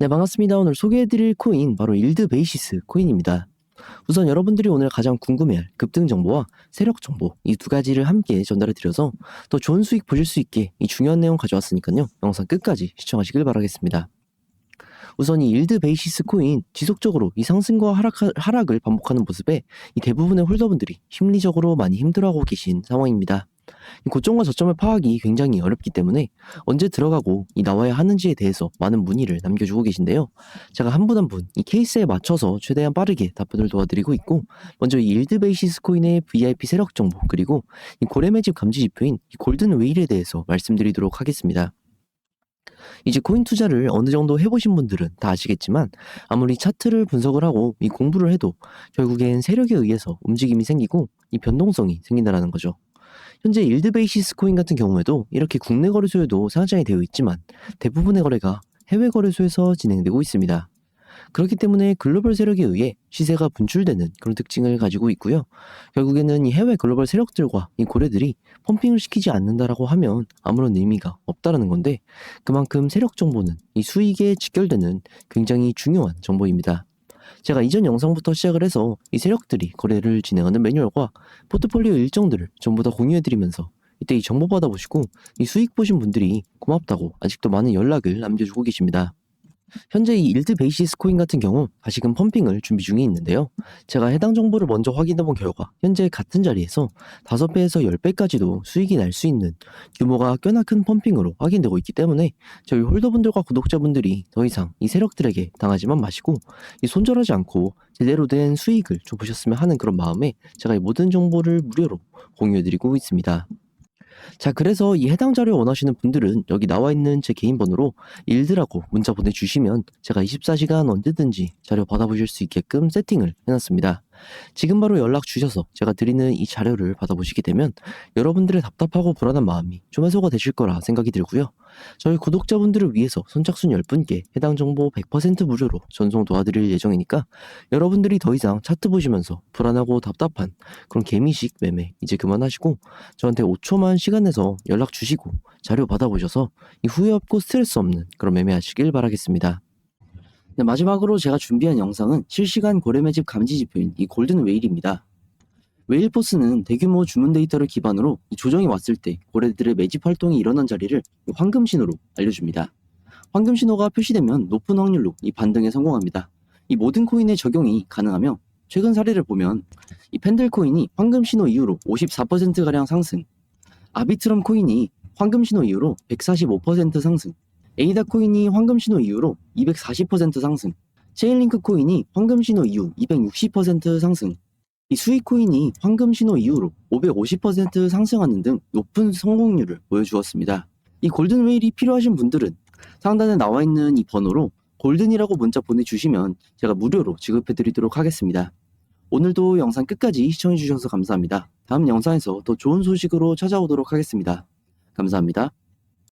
네, 반갑습니다. 오늘 소개해드릴 코인 바로 일드 베이시스 코인입니다. 우선 여러분들이 오늘 가장 궁금해할 급등 정보와 세력 정보 이 두 가지를 함께 전달해 드려서 더 좋은 수익 보실 수 있게 이 중요한 내용 가져왔으니까요. 영상 끝까지 시청하시길 바라겠습니다. 우선 이 일드 베이시스 코인 지속적으로 이 상승과 하락, 하락을 반복하는 모습에 이 대부분의 홀더분들이 심리적으로 많이 힘들어하고 계신 상황입니다. 이 고점과 저점을 파악이 굉장히 어렵기 때문에 언제 들어가고 이 나와야 하는지에 대해서 많은 문의를 남겨주고 계신데요. 제가 한 분 한 분 이 케이스에 맞춰서 최대한 빠르게 답변을 도와드리고 있고 먼저 이 일드 베이시스 코인의 VIP 세력 정보 그리고 이 고래 매집 감지 지표인 이 골든 웨일에 대해서 말씀드리도록 하겠습니다. 이제 코인 투자를 어느 정도 해보신 분들은 다 아시겠지만 아무리 차트를 분석을 하고 이 공부를 해도 결국엔 세력에 의해서 움직임이 생기고 이 변동성이 생긴다는 거죠. 현재 일드 베이시스 코인 같은 경우에도 이렇게 국내 거래소에도 상장이 되어 있지만 대부분의 거래가 해외 거래소에서 진행되고 있습니다. 그렇기 때문에 글로벌 세력에 의해 시세가 분출되는 그런 특징을 가지고 있고요. 결국에는 이 해외 글로벌 세력들과 이 고래들이 펌핑을 시키지 않는다라고 하면 아무런 의미가 없다라는 건데 그만큼 세력 정보는 이 수익에 직결되는 굉장히 중요한 정보입니다. 제가 이전 영상부터 시작을 해서 이 세력들이 거래를 진행하는 매뉴얼과 포트폴리오 일정들을 전부 다 공유해드리면서 이때 이 정보 받아보시고 이 수익 보신 분들이 고맙다고 아직도 많은 연락을 남겨주고 계십니다. 현재 이 일드 베이시스 코인 같은 경우 다시금 펌핑을 준비 중에 있는데요. 제가 해당 정보를 먼저 확인해 본 결과 현재 같은 자리에서 5배에서 10배까지도 수익이 날 수 있는 규모가 꽤나 큰 펌핑으로 확인되고 있기 때문에 저희 홀더분들과 구독자분들이 더 이상 이 세력들에게 당하지만 마시고 이 손절하지 않고 제대로 된 수익을 좀 보셨으면 하는 그런 마음에 제가 이 모든 정보를 무료로 공유해 드리고 있습니다. 자, 그래서 이 해당 자료 원하시는 분들은 여기 나와 있는 제 개인 번호로 일드라고 문자 보내주시면 제가 24시간 언제든지 자료 받아보실 수 있게끔 세팅을 해놨습니다. 지금 바로 연락 주셔서 제가 드리는 이 자료를 받아보시게 되면 여러분들의 답답하고 불안한 마음이 좀 해소가 되실 거라 생각이 들고요. 저희 구독자분들을 위해서 선착순 10분께 해당 정보 100% 무료로 전송 도와드릴 예정이니까 여러분들이 더 이상 차트 보시면서 불안하고 답답한 그런 개미식 매매 이제 그만하시고 저한테 5초만 시간 내서 연락 주시고 자료 받아보셔서 이 후회 없고 스트레스 없는 그런 매매하시길 바라겠습니다. 네, 마지막으로 제가 준비한 영상은 실시간 고래 매집 감지 지표인 이 골든 웨일입니다. 웨일 포스는 대규모 주문 데이터를 기반으로 이 조정이 왔을 때 고래들의 매집 활동이 일어난 자리를 이 황금 신호로 알려줍니다. 황금 신호가 표시되면 높은 확률로 이 반등에 성공합니다. 이 모든 코인에 적용이 가능하며 최근 사례를 보면 이 펜들 코인이 황금 신호 이후로 54%가량 상승, 아비트럼 코인이 황금 신호 이후로 145% 상승, 에이다 코인이 황금 신호 이후로 240% 상승, 체인링크 코인이 황금 신호 이후 260% 상승, 이 수익 코인이 황금 신호 이후로 550% 상승하는 등 높은 성공률을 보여주었습니다. 이 골든 웨일이 필요하신 분들은 상단에 나와 있는 이 번호로 골든이라고 문자 보내주시면 제가 무료로 지급해드리도록 하겠습니다. 오늘도 영상 끝까지 시청해주셔서 감사합니다. 다음 영상에서 더 좋은 소식으로 찾아오도록 하겠습니다. 감사합니다.